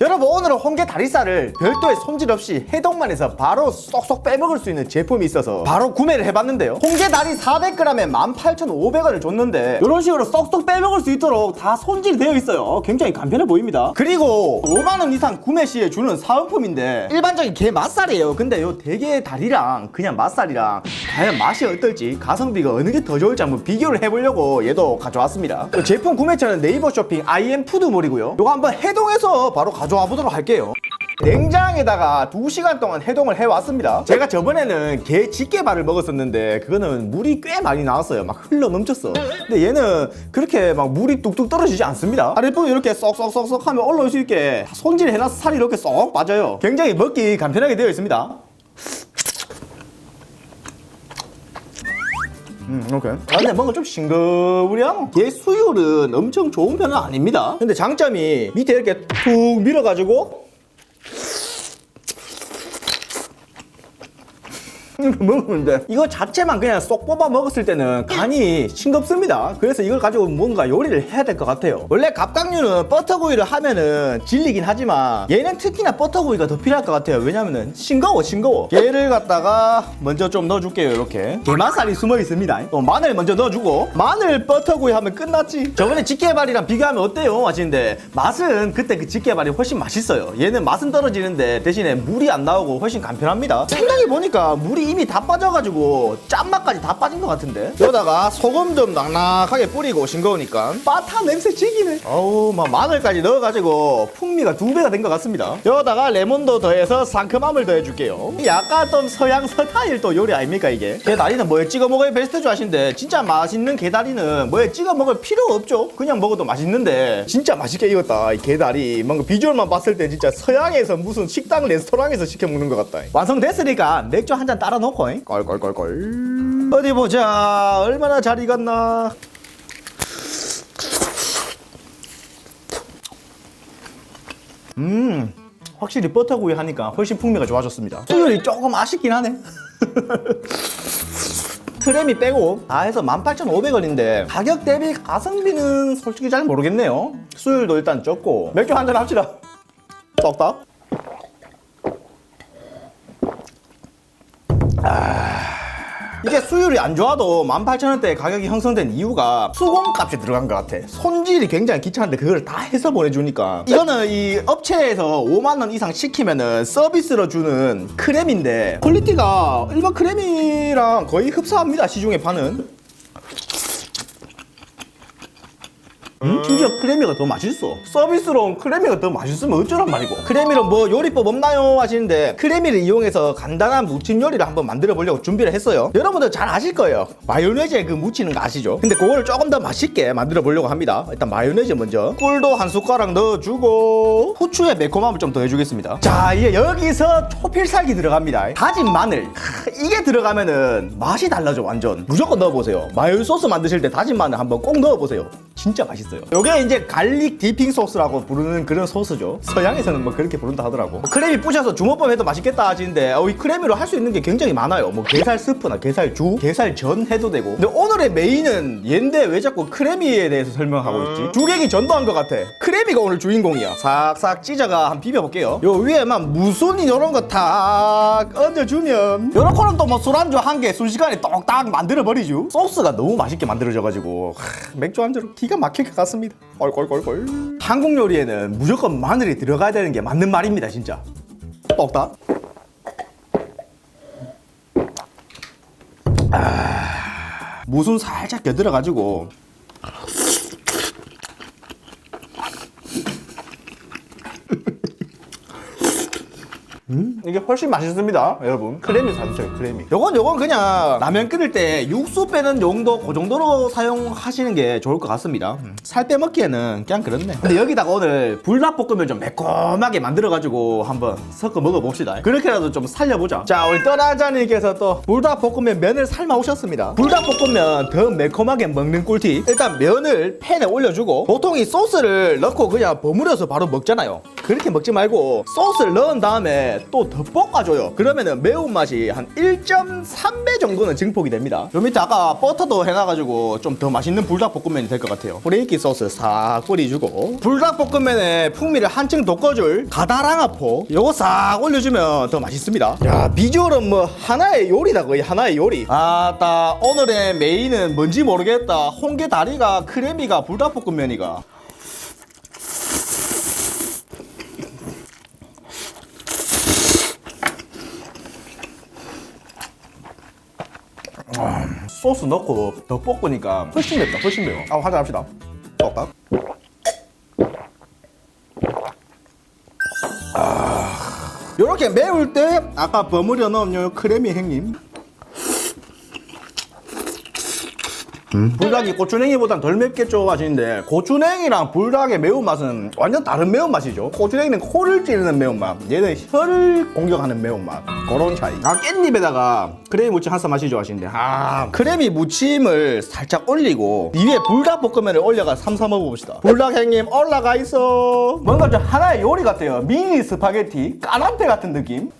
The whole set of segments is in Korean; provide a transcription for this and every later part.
여러분 오늘은 홍게 다리살을 별도의 손질 없이 해동만 해서 바로 쏙쏙 빼먹을 수 있는 제품이 있어서 바로 구매를 해봤는데요. 홍게 다리 400g에 18,500원을 줬는데 이런 식으로 쏙쏙 빼먹을 수 있도록 다 손질이 되어 있어요. 굉장히 간편해 보입니다. 그리고 5만원 이상 구매 시에 주는 사은품인데 일반적인 게 맛살이에요. 근데 요 대게 다리랑 그냥 맛살이랑 과연 맛이 어떨지 가성비가 어느 게 더 좋을지 한번 비교를 해보려고 얘도 가져왔습니다. 요 제품 구매처는 네이버 쇼핑 IM 푸드몰이고요. 요거 한번 해동해서 바로 가져 와 보도록 할게요. 냉장에다가 2시간 동안 해동을 해왔습니다. 제가 저번에는 게 집게발을 먹었었는데 그거는 물이 꽤 많이 나왔어요. 막 흘러 넘쳤어. 근데 얘는 그렇게 막 물이 뚝뚝 떨어지지 않습니다. 아랫부분 이렇게 쏙쏙쏙쏙 하면 올라올 수 있게. 손질해놔서 살이 이렇게 쏙 빠져요. 굉장히 먹기 간편하게 되어 있습니다 음, 오케이. 아, 근데 뭔가 좀 싱거우려? 얘 수율은 엄청 좋은 편은 아닙니다. 근데 장점이 밑에 이렇게 툭 밀어가지고 먹는데 이거 자체만 그냥 쏙 뽑아 먹었을 때는 간이 싱겁습니다. 그래서 이걸 가지고 뭔가 요리를 해야 될 것 같아요. 원래 갑각류는 버터구이를 하면은 질리긴 하지만 얘는 특히나 버터구이가 더 필요할 것 같아요. 왜냐면은 싱거워 싱거워. 얘를 갖다가 먼저 좀 넣어줄게요. 이렇게 게맛살이 숨어 있습니다. 또 마늘 먼저 넣어주고 마늘 버터구이 하면 끝났지. 저번에 집게발이랑 비교하면 어때요? 하시는데 맛은 그때 그 집게발이 훨씬 맛있어요. 얘는 맛은 떨어지는데 대신에 물이 안 나오고 훨씬 간편합니다. 생각해 보니까 물이 이미 다 빠져가지고 짠맛까지 다 빠진 것 같은데. 여기다가 소금 좀 낭낭하게 뿌리고 싱거우니까 바타 냄새 지기네. 어우 막 마늘까지 넣어가지고 풍미가 두 배가 된 것 같습니다. 여기다가 레몬도 더해서 상큼함을 더해줄게요. 약간 좀 서양 스타일 또 요리 아닙니까 이게? 게다리는 뭐에 찍어 먹어야 베스트 줄 아신데 진짜 맛있는 게다리는 뭐에 찍어 먹을 필요가 없죠. 그냥 먹어도 맛있는데 진짜 맛있게 익었다. 이 게다리 뭔가 비주얼만 봤을 때 진짜 서양에서 무슨 식당 레스토랑에서 시켜 먹는 것 같다. 완성됐으니까 맥주 한 잔 따라 놓고 껄껄껄껄 어디 보자. 얼마나 잘 익었나. 음 확실히 버터구이 하니까 훨씬 풍미가 좋아졌습니다. 수율이 조금 아쉽긴 하네. 크렘이 빼고 다 해서 18,500원인데 가격 대비 가성비는 솔직히 잘 모르겠네요. 수율도 일단 적고 맥주 한잔 합시다. 썩다 이게 수율이 안 좋아도 18,000원대 가격이 형성된 이유가 수공값이 들어간 것 같아. 손질이 굉장히 귀찮은데 그걸 다 해서 보내주니까. 이거는 이 업체에서 5만원 이상 시키면은 서비스로 주는 크렘인데 퀄리티가 일반 크렘이랑 거의 흡사합니다. 시중에 파는. 음? 심지어 크래미가 더 맛있어. 서비스로 온 크래미가 더 맛있으면 어쩌란 말이고. 크래미로 뭐 요리법 없나요? 하시는데 크래미를 이용해서 간단한 무침 요리를 한번 만들어 보려고 준비를 했어요. 여러분들 잘 아실 거예요. 마요네즈에 그 묻히는 거 아시죠? 근데 그거를 조금 더 맛있게 만들어 보려고 합니다. 일단 마요네즈 먼저. 꿀도 한 숟가락 넣어주고 후추의 매콤함을 좀 더 해주겠습니다. 자, 이제 여기서 초필살기 들어갑니다. 다진 마늘. 크, 이게 들어가면은 맛이 달라져 완전. 무조건 넣어보세요. 마요 소스 만드실 때 다진 마늘 한번 꼭 넣어보세요. 진짜 맛있어요. 요게 이제 갈릭 디핑 소스라고 부르는 그런 소스죠. 서양에서는 뭐 그렇게 부른다 하더라고. 뭐 크래미 부셔서 주먹밥 해도 맛있겠다 하시는데 어, 이 크래미로 할 수 있는 게 굉장히 많아요. 뭐 게살 스프나 게살 주, 게살 전 해도 되고. 근데 오늘의 메인은 얘인데 왜 자꾸 크래미에 대해서 설명하고 있지? 주객이 전도한 것 같아. 크래미가 오늘 주인공이야. 싹싹 찢어가 한 비벼볼게요. 요 위에만 무순이 이런 거탁 얹어주면 요렇게는 또 뭐 술안주 한 개 순식간에 똑딱 만들어 버리죠. 소스가 너무 맛있게 만들어져가지고 하, 맥주 한 잔으로 기가 막힐 것 같습니다. 껄껄껄껄. 한국 요리에는 무조건 마늘이 들어가야 되는 게 맞는 말입니다, 진짜. 똑딱. 아, 무순 살짝 겨들어가지고 이게 훨씬 맛있습니다, 여러분. 크래미 사주세요, 크래미. 요건 요건 그냥 라면 끓일 때 육수 빼는 용도 그 정도로 사용하시는 게 좋을 것 같습니다. 음, 살 빼먹기에는 그냥 그렇네. 근데 여기다가 오늘 불닭볶음면 좀 매콤하게 만들어가지고 한번 섞어 먹어봅시다. 그렇게라도 좀 살려보자. 자, 우리 떠나자님께서 또 불닭볶음면 면을 삶아 오셨습니다. 불닭볶음면 더 매콤하게 먹는 꿀팁. 일단 면을 팬에 올려주고 보통 이 소스를 넣고 그냥 버무려서 바로 먹잖아요. 그렇게 먹지 말고 소스를 넣은 다음에 또더 볶아줘요. 그러면은 매운맛이 한 1.3배 정도는 증폭이 됩니다. 요 밑에 아까 버터도 해놔가지고 좀 더 맛있는 불닭볶음면이 될 것 같아요. 브레이키 소스 싹 뿌려주고 불닭볶음면에 풍미를 한층 돋궈줄 가다랑아포 요거 싹 올려주면 더 맛있습니다. 야 비주얼은 뭐 하나의 요리다 거의 하나의 요리. 아따 오늘의 메인은 뭔지 모르겠다. 홍게 다리가 크래미가 불닭볶음면이가. 소스 넣고 더 볶으니까 훨씬 맵다 훨씬 매워. 아 한잔 합시다. 먹을까? 아, 요렇게 매울 때 아까 버무려 넣은 요 크래미 행님 음. 불닭이 고추냉이보단 덜 맵겠죠 하시는데. 고추냉이랑 불닭의 매운맛은 완전 다른 매운맛이죠. 고추냉이는 코를 찌르는 매운맛 얘는 혀를 공격하는 매운맛 그런 차이. 아 깻잎에다가 크래미 무침 한쌈 마시죠 하시는데. 아 크래미 무침을 살짝 올리고 위에 불닭 볶음면을 올려가 삼삼 먹어봅시다. 불닭행님 올라가 있어. 뭔가 좀 하나의 요리 같아요. 미니 스파게티 까나페 같은 느낌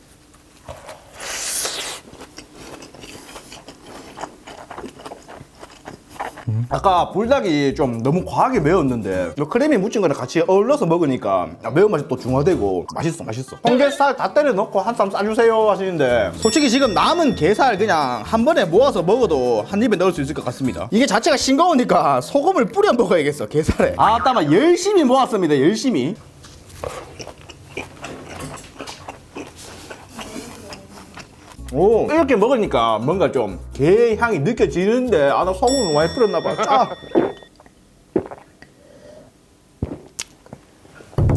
아까 불닭이 좀 너무 과하게 매웠는데 이 크림이 묻힌 거랑 같이 어울러서 먹으니까 매운맛이 또 중화되고 맛있어 맛있어. 홍게살 다 때려 넣고 한 쌈 싸주세요 하시는데 솔직히 지금 남은 게살 그냥 한 번에 모아서 먹어도 한 입에 넣을 수 있을 것 같습니다. 이게 자체가 싱거우니까 소금을 뿌려 먹어야겠어 게살에. 아따마 열심히 모았습니다 열심히 오 이렇게 먹으니까 뭔가 좀 게 향이 느껴지는데 아 나 소금을 많이 뿌렸나 봐. 짜.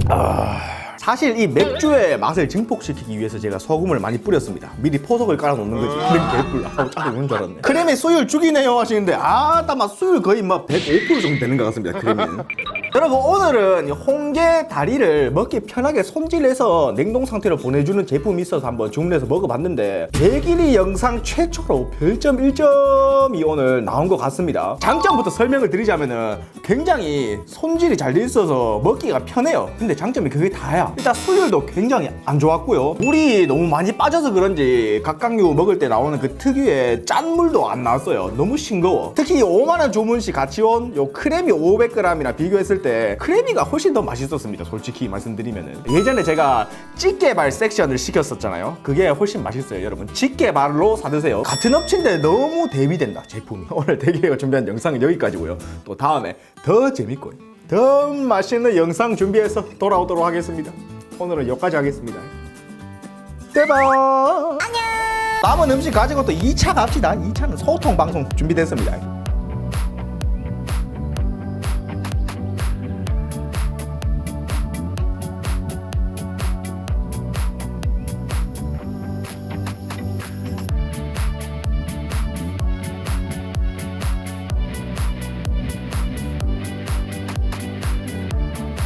아, 사실 이 맥주의 맛을 증폭시키기 위해서 제가 소금을 많이 뿌렸습니다. 미리 포석을 깔아 놓는 거지. 이런 개뿔. 아우 짜증 는줄 알았네. 크림의 수율 죽이네요 하시는데 아따마 수율 거의 막 105% 정도 되는 것 같습니다. 크림은. 여러분 오늘은 이 홍게 다리를 먹기 편하게 손질해서 냉동 상태로 보내주는 제품이 있어서 한번 주문해서 먹어봤는데 대길이 영상 최초로 별점 1점이 오늘 나온 것 같습니다. 장점부터 설명을 드리자면은 굉장히 손질이 잘 돼 있어서 먹기가 편해요. 근데 장점이 그게 다야. 일단 수율도 굉장히 안 좋았고요. 물이 너무 많이 빠져서 그런지 각각류 먹을 때 나오는 그 특유의 짠 물도 안 나왔어요. 너무 싱거워. 특히 5만원 주문 시 같이 온 요 크래미 500g이랑 비교했을 때 크래미가 훨씬 더 맛있었습니다 솔직히 말씀드리면은. 예전에 제가 찌개발 섹션을 시켰었잖아요. 그게 훨씬 맛있어요 여러분. 찌개발로 사드세요. 같은 업체인데 너무 대비된다 제품이. 오늘 대기가 준비한 영상은 여기까지고요. 또 다음에 더 재밌고 더 맛있는 영상 준비해서 돌아오도록 하겠습니다. 오늘은 여기까지 하겠습니다. 대박! 안녕! 남은 음식 가지고 또 2차 갑시다. 2차는 소통 방송 준비됐습니다